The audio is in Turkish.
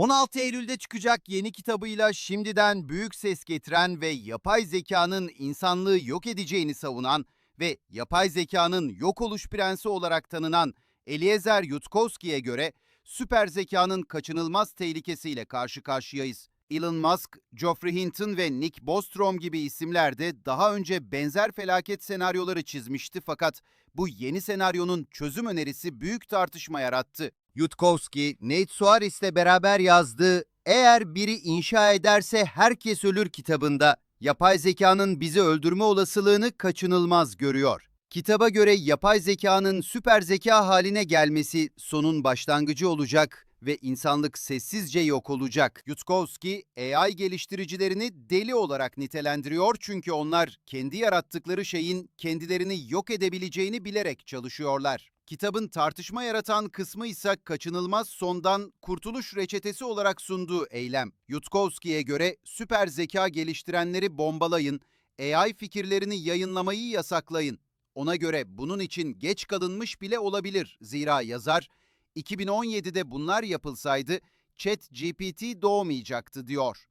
16 Eylül'de çıkacak yeni kitabıyla şimdiden büyük ses getiren ve yapay zekanın insanlığı yok edeceğini savunan ve yapay zekanın yok oluş prensi olarak tanınan Eliezer Yudkowsky'e göre süper zekanın kaçınılmaz tehlikesiyle karşı karşıyayız. Elon Musk, Geoffrey Hinton ve Nick Bostrom gibi isimler de daha önce benzer felaket senaryoları çizmişti fakat bu yeni senaryonun çözüm önerisi büyük tartışma yarattı. Yudkowsky, Nate Suarez'le beraber yazdığı Eğer biri inşa ederse herkes ölür kitabında yapay zekanın bizi öldürme olasılığını kaçınılmaz görüyor. Kitaba göre yapay zekanın süper zeka haline gelmesi sonun başlangıcı olacak ve insanlık sessizce yok olacak. Yudkowsky, AI geliştiricilerini deli olarak nitelendiriyor çünkü onlar kendi yarattıkları şeyin kendilerini yok edebileceğini bilerek çalışıyorlar. Kitabın tartışma yaratan kısmı ise kaçınılmaz sondan kurtuluş reçetesi olarak sunduğu eylem. Yudkowsky'ye göre süper zeka geliştirenleri bombalayın, AI fikirlerini yayınlamayı yasaklayın. Ona göre bunun için geç kalınmış bile olabilir. Zira yazar, 2017'de bunlar yapılsaydı ChatGPT doğmayacaktı diyor.